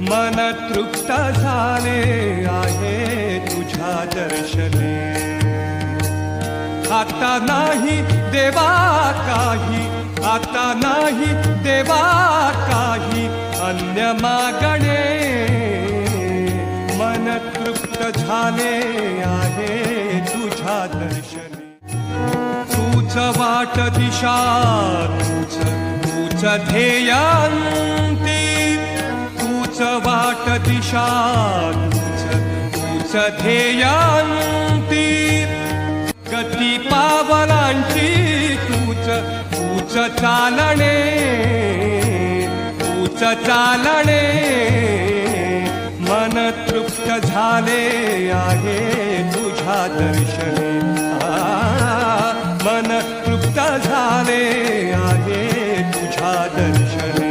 मन तृप्त झाले आहे तुझ्या दर्शने. आता नाही देवा काही आता नाही देवा काही अन्य मागणे. मन तृप्त झाले आहे तुझ्या दर्शने. तूच वाट दिशा तूच तूच ध्येया. तूच वाट दिशा तूच तूच ध्येयांती. गती पावलांची तूच तूच चालणे तूच चालणे. मन तृप्त झाले आहे तुझ्या दर्शने. मन तृप्त झाले आहे तुझ्या दर्शने.